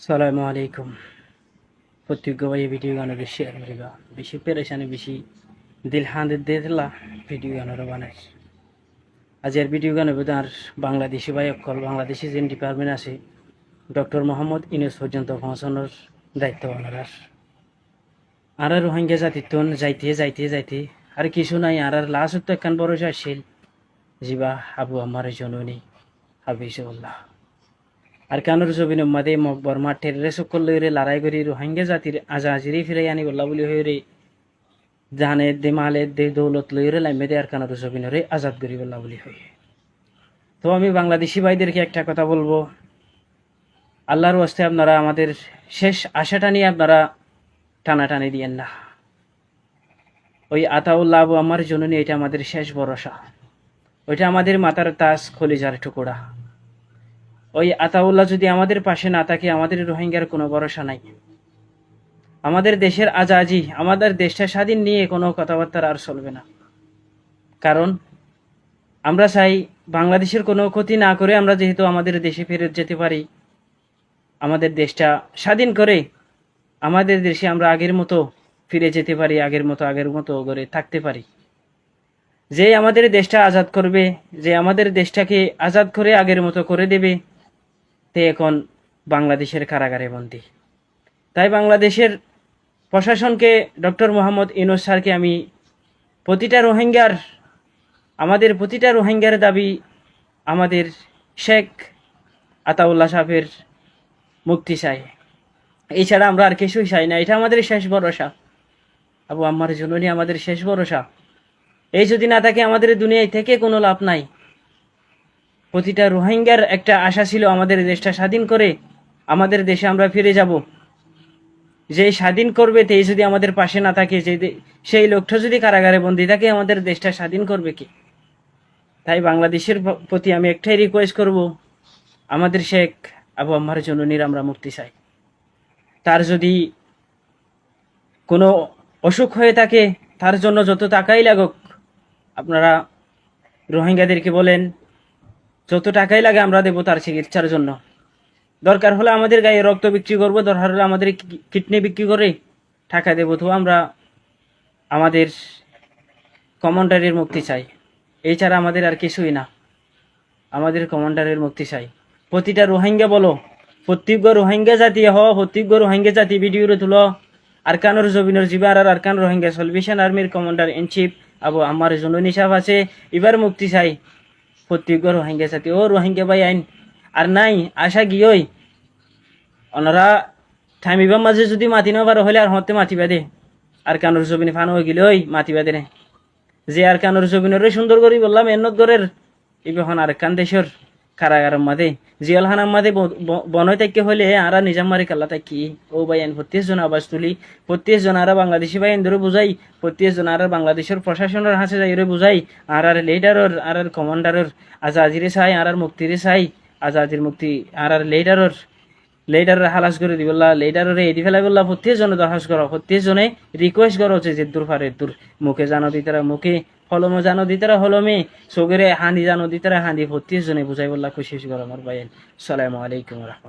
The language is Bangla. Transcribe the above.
সালামু আলাইকুম। প্রত্যেক ভাই ভিডিও গানের শেয়ার করিবা বেশি পেরেশানি, বেশি দিল হাঁদের দিয়ে দিলা ভিডিও গানের বানাই আজের ভিডিও গানে বোধার বাংলাদেশি ভাই অকল বাংলাদেশি যে ডিপার্টমেন্ট আছে ডক্টর মোহাম্মদ ইনুস পর্যন্ত পৌঁছানোর দায়িত্ব ওনার। আর আর রোহিঙ্গা জাতিত্ব যাইতে যাইতে যাইতে আর কিছু নাই। আর আর লাস্ট একখান বড় আসছিল। জিবা আবু আমার জননী হাবিজুল্লাহ আর কানুর জবিন মাদে মকবর মাঠের রে সকল লইরে লড়াই করি রোহিঙ্গা জাতির আজা আজিরি ফিরে আনি বল্লা বলি হইরে। জানে দে মালে দে দৌলত লইরে লাইমে দে আর কানুর জবিনরে আজাদ করি বল্লা বলি হই তো আমি বাংলাদেশি ভাইদেরকে একটা কথা বলব। আল্লাহর ওয়াস্তে আপনারা আমাদের শেষ আশাটা নিয়ে আপনারা টানা টানাটানি দিয়েন না। ওই আতাউল্লাহ আবু আমার জননী, এটা আমাদের শেষ ভরসা। ওইটা আমাদের মাতার তাস খলিজার টুকুরা। ওই আতাউল্লাহ যদি আমাদের পাশে না থাকে, আমাদের রোহিঙ্গার কোনো ভরসা নাই। আমাদের দেশের আজাজি, আমাদের দেশটা স্বাধীন নিয়ে কোনো কথাবার্তা আর চলবে না। কারণ আমরা চাই বাংলাদেশের কোনো ক্ষতি না করে আমরা যেহেতু আমাদের দেশে ফেরত যেতে পারি, আমাদের দেশটা স্বাধীন করে আমাদের দেশে আমরা আগের মতো ফিরে যেতে পারি, আগের মতো আগের মতো করে থাকতে পারি। যে আমাদের দেশটা আজাদ করবে, যে আমাদের দেশটাকে আজাদ করে আগের মতো করে দেবে তে এখন বাংলাদেশের কারাগারে বন্দী। তাই বাংলাদেশের প্রশাসনকে ডক্টর মোহাম্মদ ইনোজ স্যারকে আমি প্রতিটা রোহিঙ্গার, আমাদের প্রতিটা রোহিঙ্গার দাবি আমাদের শেখ আতাউল্লাহ সাহেবের মুক্তি চাই। এছাড়া আমরা আর কিছুই চাই না। এটা আমাদের শেষ ভরসা। আবু আমার জননী আমাদের শেষ ভরসা। এই যদি না থাকে আমাদের দুনিয়ায় থেকে কোনো লাভ নাই। প্রতিটা রোহিঙ্গার একটা আশা ছিল আমাদের দেশটা স্বাধীন করে, আমাদের দেশে আমরা ফিরে যাব। যে স্বাধীন করবে তে যদি আমাদের পাশে না থাকে, যে সেই লোকটা যদি কারাগারে বন্দী থাকে, আমাদের দেশটা স্বাধীন করবে কি? তাই বাংলাদেশের প্রতি আমি একটাই রিকোয়েস্ট করব, আমাদের শেখ আবু আম্মার জননীর আমরা মুক্তি চাই। তার যদি কোনো অসুখ হয়ে থাকে, তার জন্য যত টাকাই লাগুক, আপনারা রোহিঙ্গাদেরকে বলেন যত টাকাই লাগে আমরা দেবো তার চিকিৎসার জন্য। দরকার হলে আমাদের গায়ে রক্ত বিক্রি করব, দরকার হলে আমাদের কিডনি বিক্রি করে টাকা দেবো, তো আমরা আমাদের কমান্ডারের মুক্তি চাই। এছাড়া আমাদের আর কিছুই না। আমাদের কমান্ডারের মুক্তি চাই। প্রতিটা রোহিঙ্গা বলো প্রত্যেক রোহিঙ্গা জাতি হ প্রত্যেক রোহিঙ্গা জাতি ভিডিওরে তুলো। আরকানোর জবিনের জিবার আর আরকান রোহিঙ্গা সলভেশন আর্মির কমান্ডার ইন চিফ আবু আমার জননী সাহেব আছে, এবার মুক্তি চাই। প্রত্যেক রোহিঙ্গা সাথে ও রোহিঙ্গা ভাই আইন। আর নাই, আশা গিয়েই অনরা থামিবার মাঝে যদি মাতি না হলে আর হতে মাতিবা দে। আর কানুর জবিনে ফানো হয়ে গেলে ওই মাতিবা দে যে আর কানুর জবিনের সুন্দর করি বললাম এন্নত গরের ইবেখন আর কান দেশের কারাগার মাদে জিয়াল হানার মাদে বনয় তাইকে হলে আরা নিজাম মারি কাল্লা তাকি ও আইন প্রত্যেক জন আবাস তুলি। প্রত্যেক জন আরা বাংলাদেশি ভাই ধরে বুঝাই। প্রত্যেক জন আর বাংলাদেশের প্রশাসনের হাসে যাই রে বুঝাই। আর আর লিডারর আর আর কমান্ডারর, আজাজিরে চাই আর আর মুক্তিরে চাই আজাদির মুক্তি আর আর লিডারর, লেডারের হালাস করে দিবল্লা লেডারের এদি ফেলাই বললা প্রত্যেক জনে দরখাস্ত করো প্রত্যেক জনে রিকোয়েস্ট করো যে দূর ফারে দূর মুখে জানো দিতারা মুখে। হলমে জানো দিতারা হলমে, সগরে হাঁদি জানো দিতারা হাঁদি ভর্তি জনে বুঝাই বললা খুশি আমার ভাই সালামু আলাইকুম রহমতুল্লাহ।